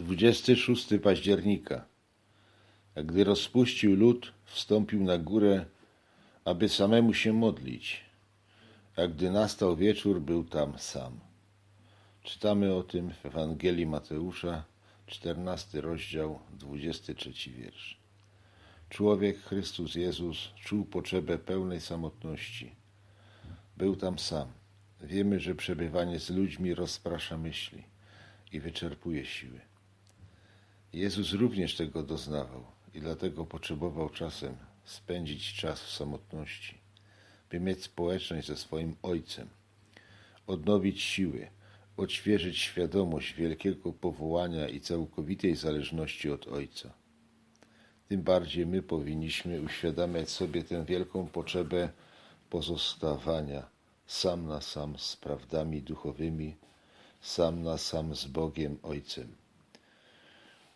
26 października. A gdy rozpuścił lud, wstąpił na górę, aby samemu się modlić. A gdy nastał wieczór, był tam sam. Czytamy o tym w Ewangelii Mateusza, 14 rozdział, 23 wiersz. Człowiek, Chrystus Jezus, czuł potrzebę pełnej samotności. Był tam sam. Wiemy, że przebywanie z ludźmi rozprasza myśli i wyczerpuje siły. Jezus również tego doznawał i dlatego potrzebował czasem spędzić czas w samotności, by mieć społeczność ze swoim Ojcem, odnowić siły, odświeżyć świadomość wielkiego powołania i całkowitej zależności od Ojca. Tym bardziej my powinniśmy uświadamiać sobie tę wielką potrzebę pozostawania sam na sam z prawdami duchowymi, sam na sam z Bogiem Ojcem.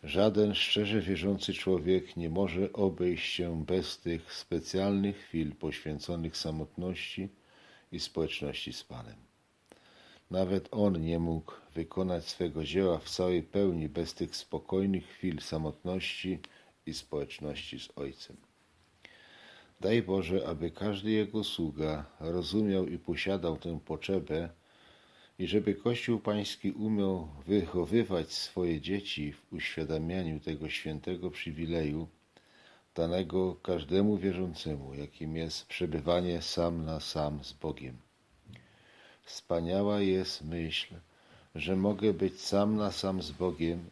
Żaden szczerze wierzący człowiek nie może obejść się bez tych specjalnych chwil poświęconych samotności i społeczności z Panem. Nawet on nie mógł wykonać swego dzieła w całej pełni bez tych spokojnych chwil samotności i społeczności z Ojcem. Daj Boże, aby każdy Jego sługa rozumiał i posiadał tę potrzebę i żeby Kościół Pański umiał wychowywać swoje dzieci w uświadamianiu tego świętego przywileju danego każdemu wierzącemu, jakim jest przebywanie sam na sam z Bogiem. Wspaniała jest myśl, że mogę być sam na sam z Bogiem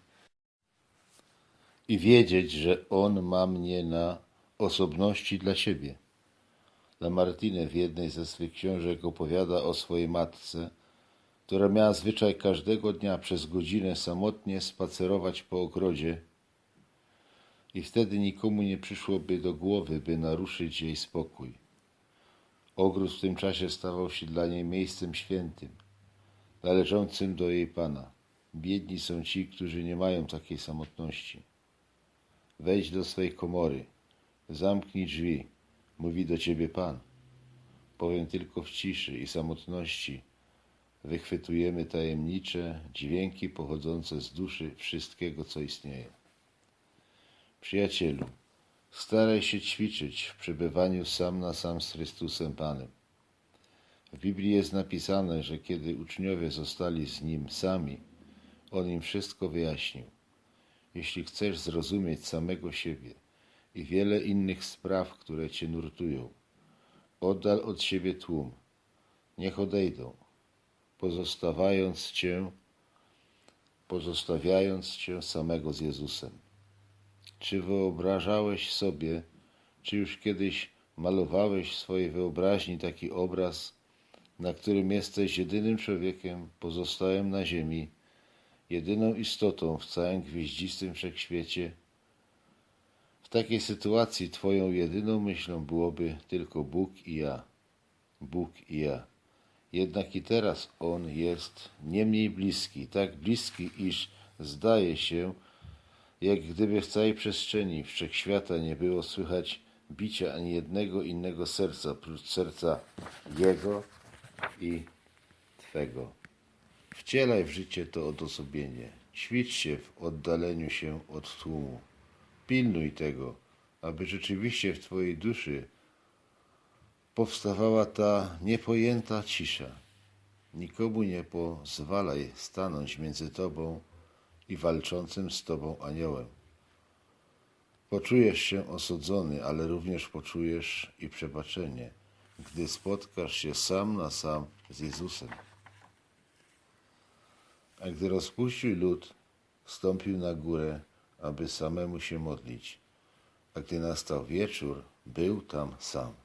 i wiedzieć, że On ma mnie na osobności dla siebie. Lamartine w jednej ze swych książek opowiada o swojej matce, która miała zwyczaj każdego dnia przez godzinę samotnie spacerować po ogrodzie i wtedy nikomu nie przyszłoby do głowy, by naruszyć jej spokój. Ogród w tym czasie stawał się dla niej miejscem świętym, należącym do jej Pana. Biedni są ci, którzy nie mają takiej samotności. Wejdź do swej komory, zamknij drzwi, mówi do ciebie Pan. Powiem tylko w ciszy i samotności wychwytujemy tajemnicze dźwięki pochodzące z duszy wszystkiego, co istnieje. Przyjacielu, staraj się ćwiczyć w przebywaniu sam na sam z Chrystusem Panem. W Biblii jest napisane, że kiedy uczniowie zostali z Nim sami, On im wszystko wyjaśnił. Jeśli chcesz zrozumieć samego siebie i wiele innych spraw, które Cię nurtują, oddal od siebie tłum. Niech odejdą, pozostawając Cię, pozostawiając Cię samego z Jezusem. Czy wyobrażałeś sobie, czy już kiedyś malowałeś w swojej wyobraźni taki obraz, na którym jesteś jedynym człowiekiem pozostałym na ziemi, jedyną istotą w całym gwieździstym wszechświecie? W takiej sytuacji Twoją jedyną myślą byłoby tylko Bóg i ja. Bóg i ja. Jednak i teraz On jest nie mniej bliski, tak bliski, iż zdaje się, jak gdyby w całej przestrzeni wszechświata nie było słychać bicia ani jednego innego serca, prócz serca Jego i Twego. Wcielaj w życie to odosobienie. Ćwicz się w oddaleniu się od tłumu. Pilnuj tego, aby rzeczywiście w Twojej duszy powstawała ta niepojęta cisza. Nikomu nie pozwalaj stanąć między Tobą i walczącym z Tobą aniołem. Poczujesz się osądzony, ale również poczujesz i przebaczenie, gdy spotkasz się sam na sam z Jezusem. A gdy rozpuścił lud, wstąpił na górę, aby samemu się modlić. A gdy nastał wieczór, był tam sam.